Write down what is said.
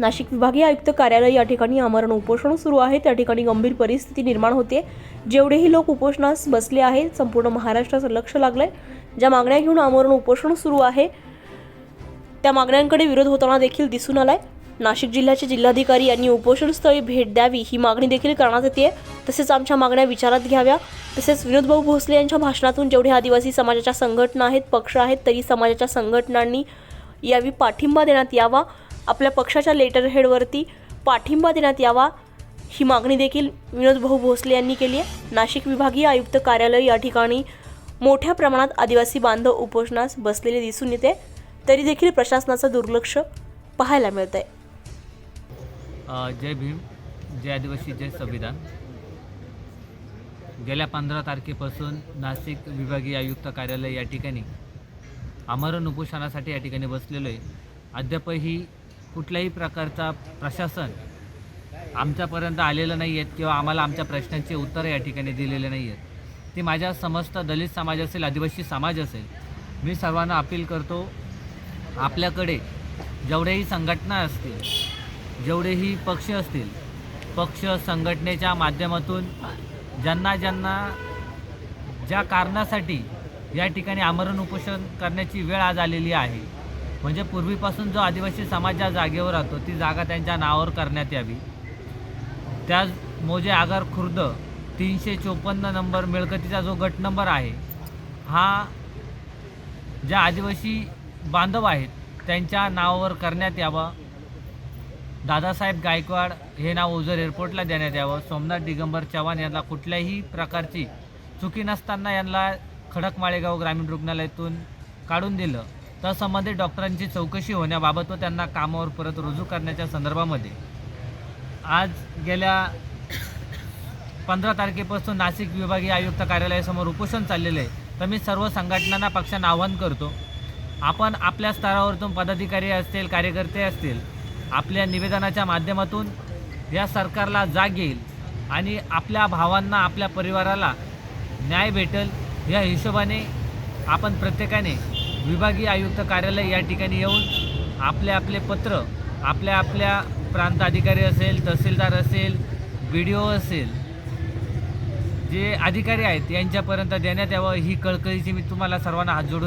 नाशिक विभागीय आयुक्त कार्यालय या ठिकाणी आमरण उपोषण सुरू आहे. त्या ठिकाणी गंभीर परिस्थिती निर्माण होते. जेवढेही लोक उपोषणास बसले आहेत संपूर्ण महाराष्ट्राचं लक्ष लागलंय. ज्या मागण्या घेऊन आमरण उपोषण सुरू आहे त्या मागण्यांकडे विरोध होताना देखील दिसून आलाय. नाशिक जिल्ह्याचे जिल्हाधिकारी यांनी उपोषणस्थळी भेट द्यावी ही मागणी देखील करण्यात येते. तसेच आमच्या मागण्या विचारात घ्याव्या. तसेच विनोदभाऊ भोसले यांच्या भाषणातून जेवढे आदिवासी समाजाच्या संघटना आहेत पक्ष आहेत तरी समाजाच्या संघटनांनी यावी पाठिंबा देण्यात यावा. आपल्या पक्षाच्या लेटर हेडवरती पाठिंबा देण्यात यावा ही मागणी देखील विनोदभाऊ भोसले यांनी केली आहे. नाशिक विभागीय आयुक्त कार्यालय या ठिकाणी मोठ्या प्रमाणात आदिवासी बांधव उपोषणास बसलेले दिसून येते. तरी देखील प्रशासनाचं दुर्लक्ष पाहायला मिळत आहे जय भीम जय आदिवासी जय संविधान. गेल्या पंधरा तारखेपासून नाशिक विभागीय आयुक्त कार्यालय या ठिकाणी आमरण उपोषणासाठी या ठिकाणी बसलेलो आहे. अद्यापही कुठल्याही प्रकारचा प्रशासन आमच्यापर्यंत आलेलं नाही आहेत किंवा आम्हाला आमच्या प्रश्नांची उत्तरं या ठिकाणी दिलेले नाही आहेत. ती माझ्या समस्त दलित समाज असेल आदिवासी समाज असेल. मी सर्वांना अपील करतो आपल्याकडे जेवढेही संघटना असतील जेवढेही पक्ष असतील पक्ष संघटनेच्या माध्यमातून ज्यांना ज्यांना ज्या कारणासाठी या ठिकाणी आमरण उपोषण करण्याची वेळ आज आलेली आहे म्हणजे पूर्वीपासून जो आदिवासी समाज ज्या जागेवर राहतो ती जागा त्यांच्या नावावर करण्यात यावी. त्याच मोजे आगार खुर्द तीनशे चोपन्न नंबर मिळकतीचा जो गट नंबर आहे हा ज्या आदिवासी बांधव आहेत त्यांच्या नावावर करण्यात यावं. दादासाहेब गायकवाड हे नाव ओझर एअरपोर्टला देण्यात यावं. सोमनाथ दिगंबर चव्हाण यांना कुठल्याही प्रकारची चुकी नसताना यांना खडक माळेगाव ग्रामीण रुग्णालयातून काढून दिलं. तर संबंधित डॉक्टरांची चौकशी होण्याबाबत व त्यांना कामावर परत रुजू करण्याच्या संदर्भामध्ये. आज गेल्या पंधरा तारखेपासून नाशिक विभागीय आयुक्त कार्यालयासमोर उपोषण चाललेलं आहे. तर मी सर्व संघटनांना पक्षांना आवाहन करतो आपण आपल्या स्तरावरतून पदाधिकारी असतील कार्यकर्ते असतील आपल्या निवेदनाच्या माध्यमातून या सरकारला जाग येईल आणि आपल्या भावांना आपल्या परिवाराला न्याय भेटेल. या हिशोबाने आपण प्रत्येकाने विभागीय आयुक्त कार्यालय या ठिकाणी येऊन आपले आपले पत्र आपल्या आपल्या प्रांत अधिकारी असेल तहसीलदार असेल बी डी ओ असेल जे अधिकारी आहेत यांच्यापर्यंत देण्यात यावं ही कळकळीची मी तुम्हाला सर्वांना हात जोडून